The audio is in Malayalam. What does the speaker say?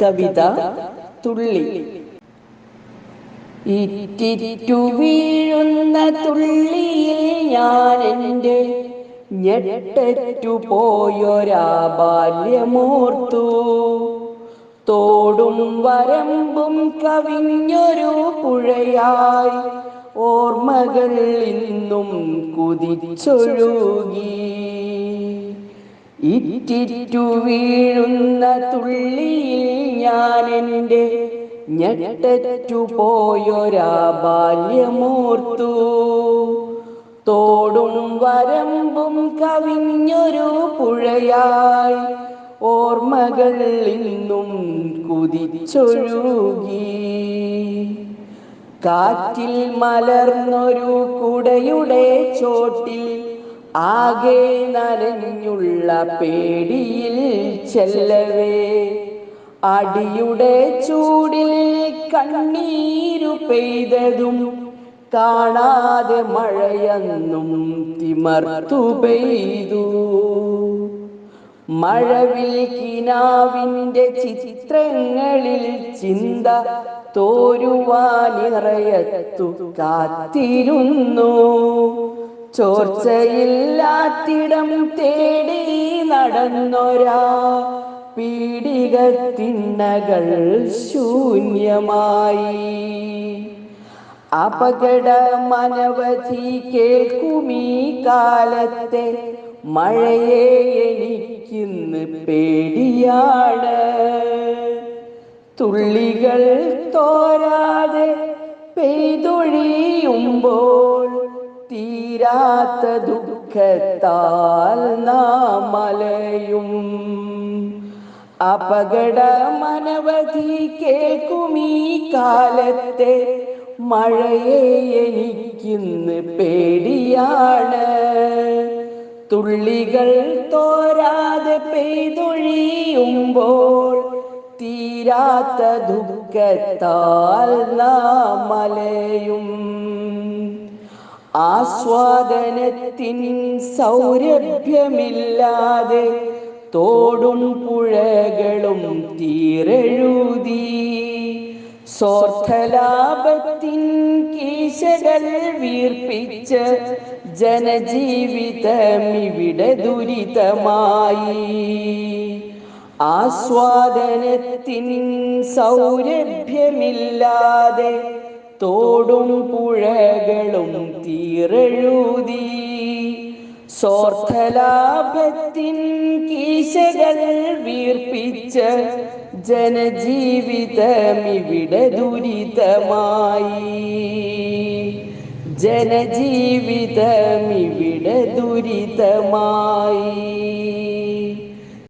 കവിത തുള്ളി. ഇറ്റിറ്റു വീഴുന്ന തുള്ളിയിൽ ഞാൻ എന്റെ ഞെട്ടറ്റു പോയൊരാ ബാല്യമൂർത്തു തോടും വരമ്പും കവിഞ്ഞൊരു പുഴയായി ഓർമ്മകൾ ഇന്നും കുതിച്ചൊഴുകി. ഇറ്റിറ്റു വീഴുന്ന തുള്ളിയിൽ ഞാൻ എന്റെ പോയൊരാ ബാല്യമൂർത്തു. തോടും വരമ്പും കവിഞ്ഞൊരു പുഴയായി. ഓർമ്മകൾ ഇന്നും കുതിച്ചൊഴുകി. കാറ്റിൽ മലർന്നൊരു കുടയുടെ ചോട്ടിൽ ആകെ നനഞ്ഞുള്ള പേടിയിൽ ചെല്ലവേ. അടിയുടെ ചൂടിൽ കണ്ണീരു പെയ്തതും കാണാതെ മഴയെന്നും തിമർത്തു പെയ്തു. മഴവിൽ കിനാവിന്റെ ചിത്രങ്ങളിൽ ചിന്ത തോരുവാനിറയത്തു കാത്തിരുന്നു. ചോർച്ചയില്ലാത്തിടം തേടി നടന്നൊരാ പീഡികത്തിണ്ണകൾ ശൂന്യമായി. അപകട മനവധി കേൾക്കുമീ കാലത്തെ മഴയെ എനിക്കിന്ന് പേടിയാണ്. തുള്ളികൾ തോരാതെ പെയ്തൊഴിയുമ്പോൾ തീരാത്ത ദുഃഖത്താൽ നാം മലയും അപകട മനവധി കേൾക്കുമീ കാലത്തെ മഴയെ എനിക്കിന്ന് പേടിയാണ്. തുള്ളികൾ തോരാതെ പെയ്തൊഴിയുമ്പോൾ തീരാത്ത ദുഃഖത്താൽ നാമലയും ആസ്വാദനത്തിൻ സൗരഭ്യമില്ലാതെ തോടും പുഴകളും തീരെഴുതി. സ്വാർത്ഥലാഭത്തിൻ കീശകൾ വീർപ്പിച്ച് ജനജീവിതം ഇവിടെ ദുരിതമായി. ആസ്വാദനത്തിൻ സൗരഭ്യമില്ലാതെ തോടും പുഴകളും തീരെഴുതി. സ്വാർത്ഥലാഭത്തിൻ കീശകൾ വീർപ്പിച്ച ജനജീവിതമിവിടെ ദുരിതമായി. ജനജീവിതമിവിടെ ദുരിതമായി.